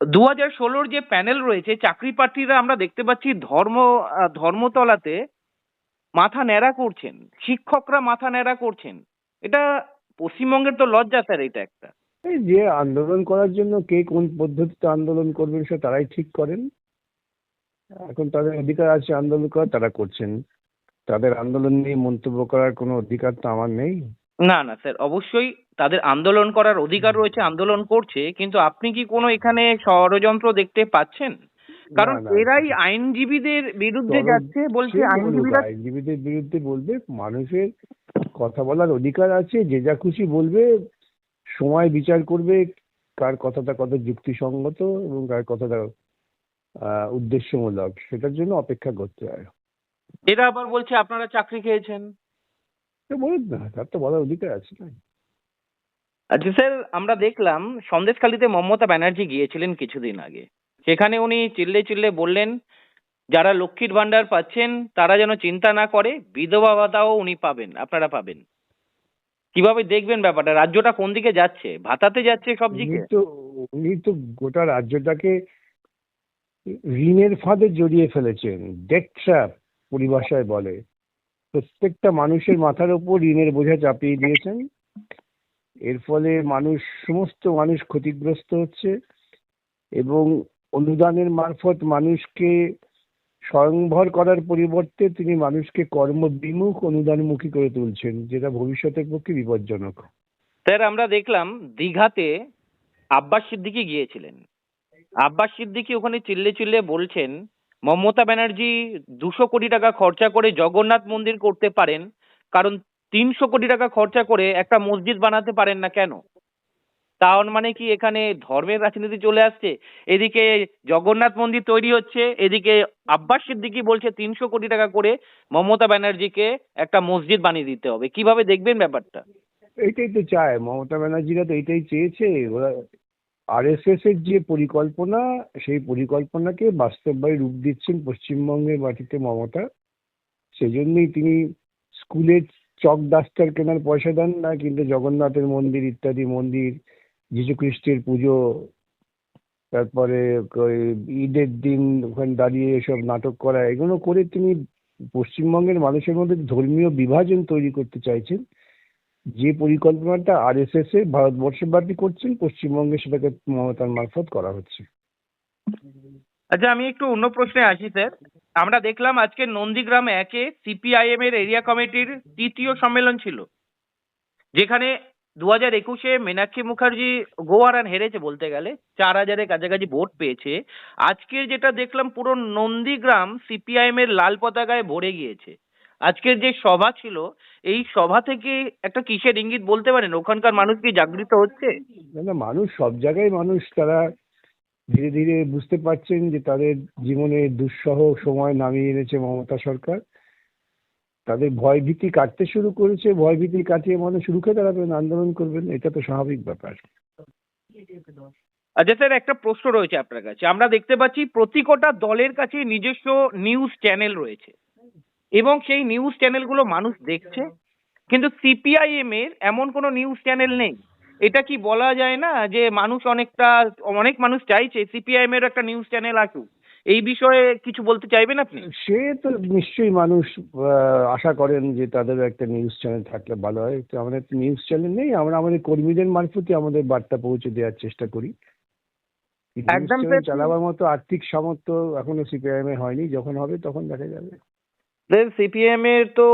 দু হাজার ষোলোর যে প্যানেল রয়েছে, চাকরি প্রার্থীরা আমরা দেখতে পাচ্ছি ধর্ম ধর্মতলাতে মাথা ন্যাড়া করছেন। শিক্ষকরা মাথা ন্যাড়া করছেন। এটা পশ্চিমবঙ্গের তো লজ্জা স্যার, এটা একটা। এই যে আন্দোলন করার জন্য কে কোন পদ্ধতিতে আন্দোলন করবেন সে তারাই ঠিক করেন। এখন তাদের অধিকার আছে আন্দোলন করার, তারা করছেন। তাদের আন্দোলন নিয়ে মন্তব্য করার কোনো অধিকার তো আমার নেই। না না স্যার অবশ্যই তাদের আন্দোলন করার অধিকার রয়েছে আন্দোলন করছে কিন্তু আপনি কি কোনো এখানে ষড়যন্ত্র দেখতে পাচ্ছেন? কারণ। এরাই আইনজীবীদের বিরুদ্ধে যাচ্ছে বলছে আইনজীবীরা আইনজীবীদের বিরুদ্ধে বলবে মানুষের কথা বলার অধিকার আছে যে যা খুশি বলবে সময় বিচার করবে কার কথাটা কত যুক্তিসঙ্গত এবং কার কথাটা আহ, উদ্দেশ্যমূলক সেটার জন্য অপেক্ষা করতে হয়। এরা আবার বলছে আপনারা চাকরি খেয়েছেন। তো বলুন না তার তো বলার অধিকার আছে না আচ্ছা স্যার আমরা দেখলাম সন্দেশখালীতে মমতা ব্যানার্জি গিয়েছিলেন কিছুদিন আগে। সেখানে উনি চিল্লে চিল্লে বললেন যারা লক্ষ্মীর ভান্ডার পাচ্ছেন তারা যেন চিন্তা না করে বিধবা ভাতাও উনি পাবেন আপনারা পাবেন। কীভাবে দেখবেন ব্যাপারটা? রাজ্যটা কোন দিকে যাচ্ছে? ভাতাতে যাচ্ছে সব দিকে? তো উনি তো গোটা রাজ্যটাকে ঋণের ফাঁদে জড়িয়ে ফেলেছেন ডেট ট্র্যাপ পরিভাষায় বলে। প্রত্যেকটা মানুষের মাথার উপর ঋণের বোঝা চাপিয়ে দিয়েছেন। এর ফলে মানুষ, সমস্ত মানুষ ক্ষতিগ্রস্ত হচ্ছে এবং অনুদানের মারফত মানুষকে স্বয়ংভর করার পরিবর্তে তিনি মানুষকে কর্মবিমুখ অনুদানমুখী করে তুলছেন, যেটা ভবিষ্যতের পক্ষে বিপজ্জনক। স্যার, আমরা দেখলাম দীঘাতে আব্বাস সিদ্দিকি গিয়েছিলেন। আব্বাস সিদ্দিকি ওখানে চিল্লে চিল্লে বলছেন মমতা ব্যানার্জি দুশো কোটি টাকা খরচা করে জগন্নাথ মন্দির করতে পারেন, কারণ তিনশো কোটি টাকা খরচা করে একটা মসজিদ বানাতে পারেন না কেন? তার মানে কি এখানে ধর্মের রাজনীতি চলে আসছে? এদিকে জগন্নাথ মন্দির তৈরি হচ্ছে, এদিকে আব্বাস সিদ্দিকি বলছে তিনশো কোটি টাকা করে মমতা ব্যানার্জিকে একটা মসজিদ বানিয়ে দিতে হবে। কীভাবে দেখবেন ব্যাপারটা? এইটাই তো চায়, মমতা ব্যানার্জিরা তো এটাই চেয়েছে। ওরা আরএসএস এর যে পরিকল্পনা, সেই পরিকল্পনাকে বাস্তববায়ী রূপ দিচ্ছেন পশ্চিমবঙ্গের মাটিতে মমতা। সেজন্যই তিনি স্কুলের চক ডাস্টার কেনার পয়সা দেন না, কিন্তু জগন্নাথের মন্দির ইত্যাদি মন্দির, যীশু খ্রিস্টের পুজো, তারপরে ওই ঈদের দিন ওখানে দাঁড়িয়ে এসব নাটক করা, এগুলো করে তিনি পশ্চিমবঙ্গের মানুষের মধ্যে ধর্মীয় বিভাজন তৈরি করতে চাইছেন। যে পরিকল্পনাটা আরএসএস এ ভারতবর্ষব্যাপী করছেন, পশ্চিমবঙ্গে সেটাকে মমতার মারফত করা হচ্ছে। আচ্ছা আমি একটু অন্য প্রশ্নে আসি, স্যার। আমরা দেখলাম আজকে নন্দীগ্রাম একে সিপিআইএম এর এরিয়া কমিটির তৃতীয় সম্মেলন ছিল, যেখানে দু হাজার একুশে মীনাক্ষী মুখার্জি গোয়ারান হেরেছে বলতে গেলে, চার হাজারের কাছাকাছি ভোট পেয়েছে। আজকের যেটা দেখলাম পুরো নন্দীগ্রাম সিপিআইএম এর লাল পতাকায় ভরে গিয়েছে। আজকের যে সভা ছিল এই সভা থেকে একটা কিসের ইঙ্গিত বলতে পারেন? ওখানকার মানুষ কি জাগৃত হচ্ছে? না না মানুষ সব জায়গায় মানুষ তারা ধীরে ধীরে বুঝতে পারছেন যে তাদের জীবনে দুঃসহ সময় নামিয়ে এনেছে মমতা সরকার। তাদের ভয় ভীতি কাটতে শুরু করেছে ভয় ভীতি কাটিয়ে মানুষ রুখে দাঁড়াবেন আন্দোলন করবেন এটা তো স্বাভাবিক ব্যাপার। আচ্ছা স্যার একটা প্রশ্ন রয়েছে আপনার কাছে। আমরা দেখতে পাচ্ছি প্রতি কটা দলের কাছে নিজস্ব নিউজ চ্যানেল রয়েছে। এবং সেই নিউজ চ্যানেলগুলো মানুষ দেখছে। কিন্তু সিপিআইএম এর এমন কোনো নিউজ চ্যানেল নেই। এটা কি বলা যায় না যে মানুষ অনেকটা অনেক মানুষ চাইছে সিপিআইএম এর একটা নিউজ চ্যানেল আসুক? এই বিষয়ে কিছু বলতে চাইবেন আপনি? সে তো নিশ্চয়ই মানুষ আশা করেন যে তাদের একটা নিউজ চ্যানেল থাকলে ভালো হয়। তো আমাদের তো নিউজ চ্যানেল নেই। আমরা আমাদের কর্মীদের মারফতে আমাদের বার্তা পৌঁছে দেওয়ার চেষ্টা করি। একদম চালাবার মতো আর্থিক সামর্থ্য এখনও সিপিআইএম এ হয়নি। যখন হবে তখন দেখা যাবে। সিপিএম এর তো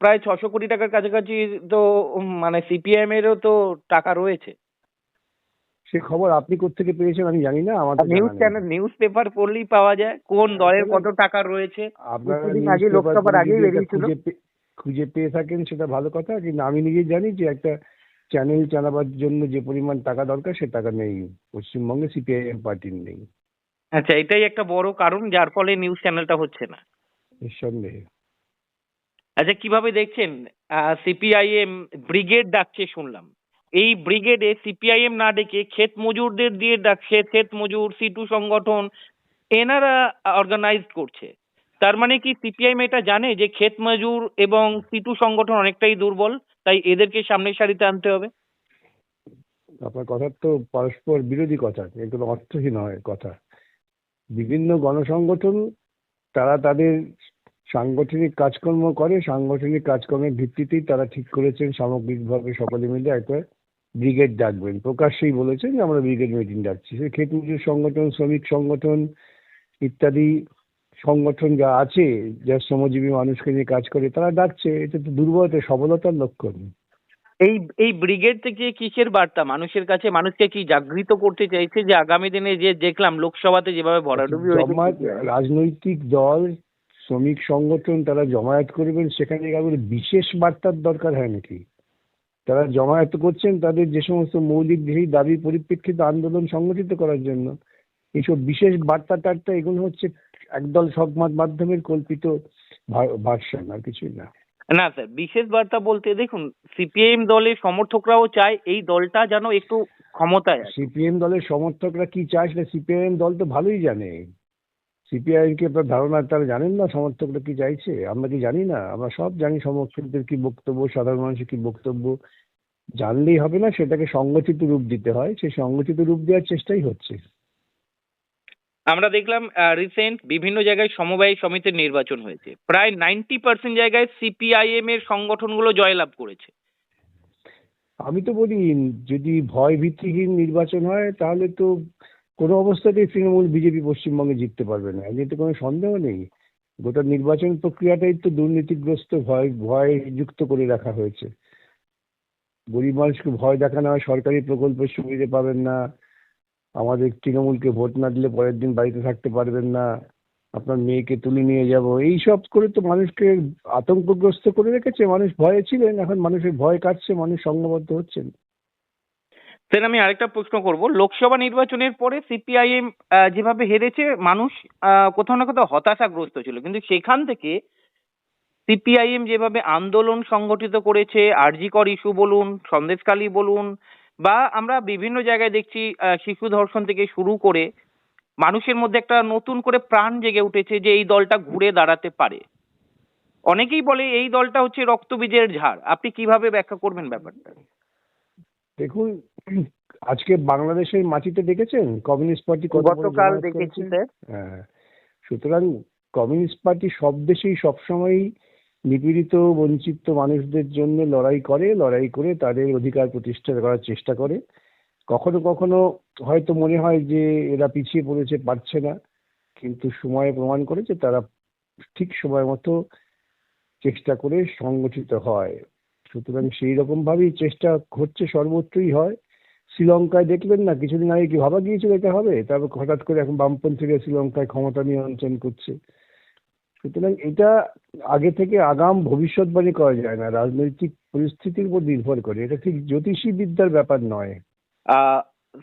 প্রায় ছশো কোটি টাকার কাছাকাছি তো মানে সিপিএম এরও তো টাকা রয়েছে। সে খবর আপনি কোত্থেকে পেয়েছেন আমি জানি না আমার তো নিউজ জানা নেই। চ্যানেল নিউজ পেপার পড়লেই পাওয়া যায় কোন দলের কত টাকা রয়েছে। আপনারা কিছুদিন news আগে paper লোকসভার আগেই বেরিয়েছিল। খুঁজে পেয়ে থাকেন সেটা ভালো কথা কিন্তু আমি নিজে জানি যে একটা চ্যানেল চালাবার জন্য যে পরিমাণ টাকা দরকার সে টাকা নেই। পশ্চিমবঙ্গে সিপিআইএম পার্টির নেই। আচ্ছা এটাই একটা বড় কারণ যার ফলে নিউজ চ্যানেলটা হচ্ছে না। নিঃসন্দেহে। আচ্ছা কীভাবে দেখছেন? সিপিআইএম ব্রিগেড ডাকছে শুনলাম। এই ব্রিগেডে সিপিআইএম না ডেকে ক্ষেত মজুরদের দিয়ে ডাকছে ক্ষেত মজুর সিটু সংগঠন এনারা অর্গানাইজ করছে। তার মানে কি সিপিআইএম এটা জানে যে ক্ষেত মজুর এবং সিটু সংগঠন অনেকটাই দুর্বল তাই এদেরকে সামনের সারিতে আনতে হবে? আপনার কথা তো পরস্পর বিরোধী কথা এগুলো অর্থহীন হয় কথা। বিভিন্ন গণসংগঠন তারা তাদের সাংগঠনিক কাজকর্ম করে সাংগঠনিক কাজকর্মের ভিত্তিতেই তারা ঠিক করেছেন সামগ্রিকভাবে সকলে মিলে একটা ব্রিগেড ডাকবেন। প্রকাশ্যেই বলেছেন যে আমরা ব্রিগেড মিটিং ডাকছি। সে ক্ষেত মজুর সংগঠন শ্রমিক সংগঠন ইত্যাদি সংগঠন যা আছে যা শ্রমজীবী মানুষকে নিয়ে কাজ করে তারা ডাকছে। এটা তো দুর্বলতা সবলতার লক্ষণ। এই এই ব্রিগেড থেকে কিসের বার্তা? মানুষের কাছে মানুষকে কি জাগৃত করতে চাইছে? যে আগামী দিনে যে দেখলাম লোকসভাতে যেভাবে ভরাডুবি হয়েছে। রাজনৈতিক দল শ্রমিক সংগঠন তারা জমায়েত করবেন সেখানে কাউকে বিশেষ বার্তার দরকার হয় নাকি? তারা জমায়েত করছেন তাদের যে সমস্ত মৌলিক যেই দাবি পরিপ্রেক্ষিতে আন্দোলন সংগঠিত করার জন্য। এইসব বিশেষ বার্তা টার্তা এগুলো হচ্ছে একদল সংবাদ মাধ্যমের কল্পিত ভার্সন আর কিছুই না। না স্যার বিশেষ বার্তা বলতে দেখুন সিপিএম দলের সমর্থকরাও চায় এই দলটা যেন একটু ক্ষমতায় সিপিএম দলের সমর্থকরা কি চায় সেটা সিপিএম দল তো ভালোই জানে। সিপিআইএম কে আপনার ধারণা? তারা জানেন না সমর্থকরা কি চাইছে? আমরা কি জানি না? আমরা সব জানি সমর্থকদের কি বক্তব্য সাধারণ মানুষের কি বক্তব্য। জানলেই হবে না সেটাকে সংগঠিত রূপ দিতে হয়। সেই সংগঠিত রূপ দেওয়ার চেষ্টাই হচ্ছে। আমরা দেখলাম রিসেন্ট বিভিন্ন জায়গায় সমবায় সমিতির নির্বাচন হয়েছে। প্রায় নাইনটি পার্সেন্ট জায়গায় সিপিআইএম এর সংগঠনগুলো জয়লাভ করেছে। আমি তো বলি যদি ভয় ভিত্তিহীন নির্বাচন হয় তাহলে তো কোনো অবস্থাতেই তৃণমূল, বিজেপি পশ্চিমবঙ্গে জিততে পারবে না। এতে কোনো সন্দেহ নেই। গোটা নির্বাচন প্রক্রিয়াটাই তো দুর্নীতিগ্রস্ত ভয় ভয় যুক্ত করে রাখা হয়েছে। গরিব মানুষকে ভয় দেখানো হয়, সরকারি প্রকল্পের সুবিধে পাবেন না। আমাদের তৃণমূলকে ভোট না দিলে পরের দিন বাড়িতে থাকতে পারবেন না। আপনার মেয়েকে তুলে নিয়ে যাব। এই সব করে তো মানুষকে আতঙ্কগ্রস্ত করে রেখেছে। মানুষ ভয়ে ছিলেন, এখন মানুষের ভয় কাটছে, মানুষ সংঘবদ্ধ হচ্ছেন। স্যার আমি আরেকটা প্রশ্ন করব। লোকসভা নির্বাচনের পরে সিপিআইএম যেভাবে হেরেছে, মানুষ কোথাও না কোথাও হতাশাগ্রস্ত ছিল। কিন্তু সেখান থেকে সিপিআইএম যেভাবে আন্দোলন সংগঠিত করেছে আরজিকর ইস্যু বলুন সন্দেশকালী বলুন, বা আমরা বিভিন্ন জায়গায় দেখছি শিশু ধর্ষণ থেকে শুরু করে মানুষের মধ্যে একটা নতুন করে প্রাণ জেগে উঠেছে যে এই দলটা ঘুরে দাঁড়াতে পারে। অনেকেই বলে এই দলটা হচ্ছে রক্তবীজের ঝাড়। আপনি কীভাবে ব্যাখ্যা করবেন ব্যাপারটা? দেখুন আজকে বাংলাদেশের মাটিতে দেখেছেন? কমিউনিস্ট পার্টি গতকাল দেখেছি স্যার। হ্যাঁ। সুতরাং কমিউনিস্ট পার্টি সব দেশেই সবসময়ই নিপীড়িত বঞ্চিত মানুষদের জন্য লড়াই করে লড়াই করে তাদের অধিকার প্রতিষ্ঠা করার চেষ্টা করে। কখনো কখনো হয়তো মনে হয় যে এরা পিছিয়ে পড়েছে পারছে না। কিন্তু সময় প্রমাণ করেছে তারা ঠিক সময় মতো চেষ্টা করে সংগঠিত হয়। সুতরাং সেই রকম ভাবেই চেষ্টা হচ্ছে সর্বত্রই হয়। শ্রীলঙ্কায় দেখলেন না, কিছুদিন আগে কি ভাবা গিয়েছিল এটা হবে? তারপর হঠাৎ করে এখন বামপন্থীরা শ্রীলঙ্কায় ক্ষমতা নিয়ন্ত্রণ করছে। সুতরাং এটা আগে থেকে আগাম ভবিষ্যৎবাণী করা যায় না। রাজনৈতিক পরিস্থিতির উপর নির্ভর করে। এটা ঠিক জ্যোতিষী বিদ্যার ব্যাপার নয়।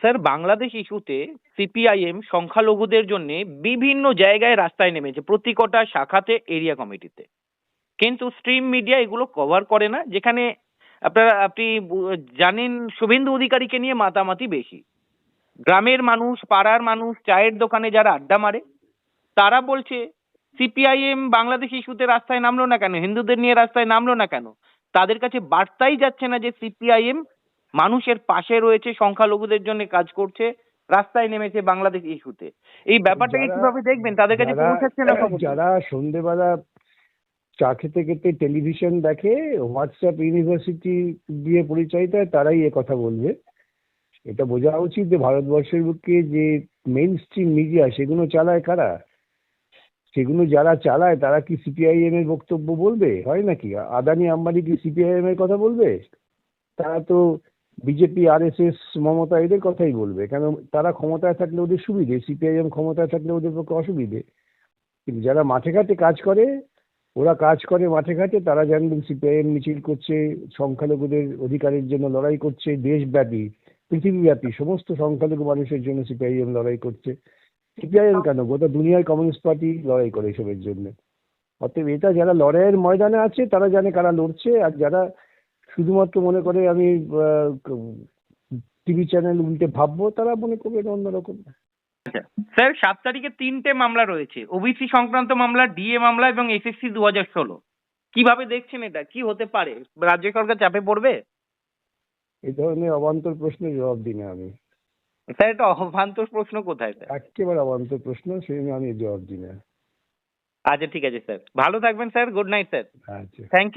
স্যার, বাংলাদেশ ইস্যুতে সিপিআইএম সংখ্যালঘুদের জন্য বিভিন্ন জায়গায় রাস্তায় নেমেছে। প্রতি কটা শাখাতে, এরিয়া কমিটিতে। কিন্তু স্ট্রিম মিডিয়া এগুলো কভার করে না যেখানে আপনারা আপনি জানেন শুভেন্দু অধিকারীকে নিয়ে মাতামাতি বেশি। গ্রামের মানুষ পাড়ার মানুষ চায়ের দোকানে যারা আড্ডা মারে তারা বলছে সিপিআইএম বাংলাদেশ ইস্যুতে রাস্তায় নামলো না কেন? হিন্দুদের নিয়ে রাস্তায় নামলো না কেন? তাদের কাছে বার্তাই যাচ্ছে না যে সিপিআইএম মানুষের পাশে রয়েছে সংখ্যালঘুদের জন্য কাজ করছে রাস্তায় নেমেছে বাংলাদেশ ইস্যুতে। এই ব্যাপারটাকে কীভাবে দেখবেন? তাদের কাছে পৌঁছাচ্ছে না যারা সন্ধেবেলা চা খেতে খেতে টেলিভিশন দেখে হোয়াটসঅ্যাপ ইউনিভার্সিটি দিয়ে পরিচয় দেয়, তারাই কথা বলবে। এটা বোঝা উচিত যে ভারতবর্ষের বুকে যে মেইন স্ট্রিম মিডিয়া সেগুলো চালায় কারা? সেগুলো যারা চালায়, তারা কি সিপিআইএম এর বক্তব্য বলবে? হয় নাকি? আদানি আম্বানি কি সিপিআইএম এর কথা বলবে? তারা তো বিজেপি আরএসএস মমতা এদের কথাই বলবে। কেন তারা ক্ষমতায় থাকলে ওদের সুবিধে? সিপিআইএম ক্ষমতায় থাকলে ওদের পক্ষে অসুবিধে। কিন্তু যারা মাঠে ঘাটে কাজ করে ওরা কাজ করে মাঠে ঘাটে, তারা জানবেন সিপিআইএম মিছিল করছে, সংখ্যালঘুদের অধিকারের জন্য লড়াই করছে, দেশব্যাপী, পৃথিবীব্যাপী, সমস্ত সংখ্যালঘু মানুষের জন্য সিপিআইএম লড়াই করছে। সিপিআইএম কেন? গোটা দুনিয়ায় কমিউনিস্ট পার্টি লড়াই করে এসবের জন্য। অতএব এটা যারা লড়াইয়ের ময়দানে আছে, তারা জানে কারা লড়ছে, আর যারা শুধুমাত্র মনে করে আমি টিভি চ্যানেল উল্টে ভাববো, তারা মনে করবে এটা অন্যরকম। স্যার সাত তারিখে তিনটে মামলা রয়েছে। ওবিসি সংক্রান্ত মামলা ডিএ মামলা এবং এসএসসি দু হাজার ষোলো। কীভাবে দেখছেন এটা? কি হতে পারে? রাজ্য সরকার চাপে পড়বে? এই ধরনের অবান্তর প্রশ্নের জবাব দিই না আমি। স্যার এটা অভান্তর প্রশ্ন কোথায় স্যার? একেবারে অবান্তর প্রশ্ন সেই আমি জবাব দিই না আচ্ছা ঠিক আছে স্যার। ভালো থাকবেন স্যার। Good night sir. আচ্ছা। থ্যাংক